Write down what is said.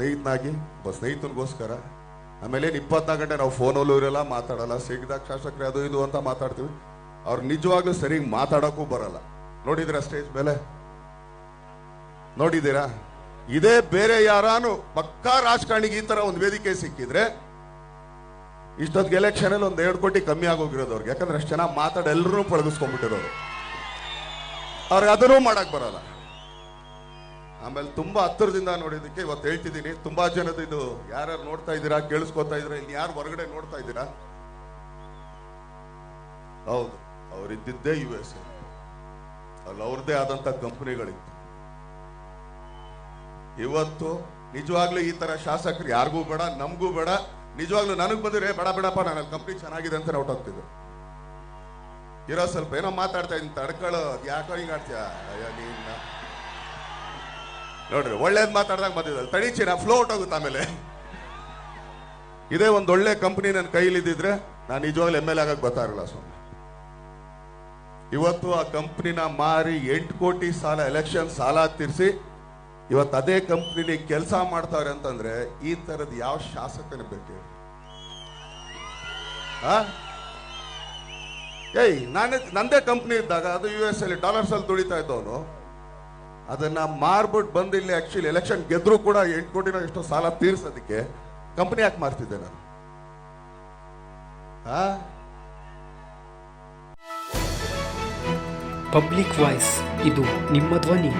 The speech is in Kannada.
ಸ್ನೇಹಿತನಾಗಿ, ಒಬ್ಬ ಸ್ನೇಹಿತನಿಗೋಸ್ಕರ. ಆಮೇಲೆ ಇಪ್ಪತ್ನಾಲ್ಕು ಗಂಟೆ ನಾವು ಫೋನಲ್ಲೂ ಇರಲ್ಲ, ಮಾತಾಡಲ್ಲ. ಸಿಗ್ದಾಗ ಶಾಸಕರೇ, ಅದು ಇದು ಅಂತ ಮಾತಾಡ್ತೀವಿ. ಅವ್ರು ನಿಜವಾಗ್ಲೂ ಸರಿ ಮಾತಾಡೋಕ್ಕೂ ಬರಲ್ಲ. ನೋಡಿದ್ದೀರಾ ಸ್ಟೇಜ್ ಮೇಲೆ? ನೋಡಿದ್ದೀರಾ? ಇದೇ ಬೇರೆ ಯಾರಾನು ಪಕ್ಕಾ ರಾಜಕಾರಣಿಗೆ ಈ ತರ ಒಂದು ವೇದಿಕೆ ಸಿಕ್ಕಿದ್ರೆ ಇಷ್ಟೊತ್ತಿಗೆ ಎಲೆಕ್ಷನ್ ಅಲ್ಲಿ ಒಂದು ಎರಡು ಕೋಟಿ ಕಮ್ಮಿ ಆಗೋಗಿರೋದು ಅವ್ರಿಗೆ. ಯಾಕಂದ್ರೆ ಅಷ್ಟು ಚೆನ್ನಾಗಿ ಮಾತಾಡ ಎಲ್ಲರೂ ಪಳಗಿಸ್ಕೊಂಡ್ಬಿಟ್ಟಿರೋರು. ಅವ್ರಿಗೆ ಅದನ್ನೂ ಮಾಡಕ್ ಬರಲ್ಲ. ಆಮೇಲೆ ತುಂಬಾ ಹತ್ತಿರದಿಂದ ನೋಡಿದಕ್ಕೆ ಇವತ್ತು ಹೇಳ್ತಿದ್ದೀನಿ. ತುಂಬಾ ಜನದ ಇದು ಯಾರು ನೋಡ್ತಾ ಇದ್ದೀರಾ, ಕೇಳಿಸ್ಕೊತಾ ಇದ್ದೀರಾ ಇಲ್ಲಿ ಯಾರು ಹೊರಗಡೆ ನೋಡ್ತಾ ಇದ್ದೀರಾ? ಹೌದು, ಅವರಿದ್ದಿದ್ದೇ ಯು ಎಸ್ ಅಲ್ಲಿ ಅವ್ರದ್ದೇ ಆದಂತ ಕಂಪನಿಗಳಿತ್ತು. ಇವತ್ತು ನಿಜವಾಗ್ಲೂ ಈ ತರ ಶಾಸಕರು ಯಾರಿಗೂ ಬೇಡ, ನಮಗೂ ಬೇಡ. ನಿಜವಾಗ್ಲೂ ನನಗ್ ಬಂದ್ರೆ ಬೇಡ, ಬೇಡಪ್ಪ, ನಾನು ಕಂಪ್ನಿ ಚೆನ್ನಾಗಿದೆ ಅಂತ ಹೊಟ್ಟೋಗ್ತಿದ್ದೆ ಇರೋ ಸ್ವಲ್ಪ ಏನೋ ಮಾತಾಡ್ತಾ ಇದ್ದೀನಿ, ತಡ್ಕೊಳ್ಳೋ, ಯಾಕೋ ಹಿಂಗ್ ಆಡ್ತೀಯ ಅಯ್ಯೋ, ನೀನ್ ನೋಡ್ರಿ, ಒಳ್ಳೇದು ಮಾತಾಡ್ದಾಗ ಬಂದಿದ್ದಲ್ಲ. ತಡಿಚಿ ಫ್ಲೋಟ್ ಹೋಗುತ್ತೆ ಆಮೇಲೆ. ಇದೇ ಒಂದು ಒಳ್ಳೆ ಕಂಪನಿ ನನ್ನ ಕೈಲಿದ್ದಿದ್ರೆ ನಾನು ನಿಜವಾಗ್ಲೂ ಎಂ ಎಲ್ ಆಗಕ್ ಬರ್ತಾ ಇರಲ್ಲ ಸ್ವಾಮಿ. ಇವತ್ತು ಆ ಕಂಪ್ನಿನ ಮಾರಿ ಎಂಟು ಕೋಟಿ ಸಾಲ ಎಲೆಕ್ಷನ್ ಸಾಲ ತೀರಿಸಿ ಇವತ್ತು ಅದೇ ಕಂಪ್ನಿಲಿ ಕೆಲಸ ಮಾಡ್ತಾವ್ರೆ ಅಂತಂದ್ರೆ ಈ ತರದ್ ಯಾವ ಶಾಸಕನ ಬೇಕು? ಏಯ್, ನಾನು, ನಂದೇ ಕಂಪ್ನಿ ಇದ್ದಾಗ ಅದು ಯು ಎಸ್ ಅಲ್ಲಿ ಡಾಲರ್ಸ್ ಅಲ್ಲಿ ದುಡಿತಾ ಇದ್ದವನು. ಅದನ್ನ ಮಾರ್ಬಿಟ್ಟು ಬಂದು ಇಲ್ಲಿ ಆಕ್ಚುಲಿ ಎಲೆಕ್ಷನ್ ಗೆದ್ರು ಕೂಡ ಎಂಟು ಕೋಟಿನ ಎಷ್ಟೋ ಸಾಲ ತೀರಿಸೋದಕ್ಕೆ ಕಂಪನಿ ಯಾಕೆ ಮಾರ್ತಿದ್ದೆ ನಾನು? ಪಬ್ಲಿಕ್ ವಾಯ್ಸ್ ಇದು ನಿಮ್ಮ ಧ್ವನಿ.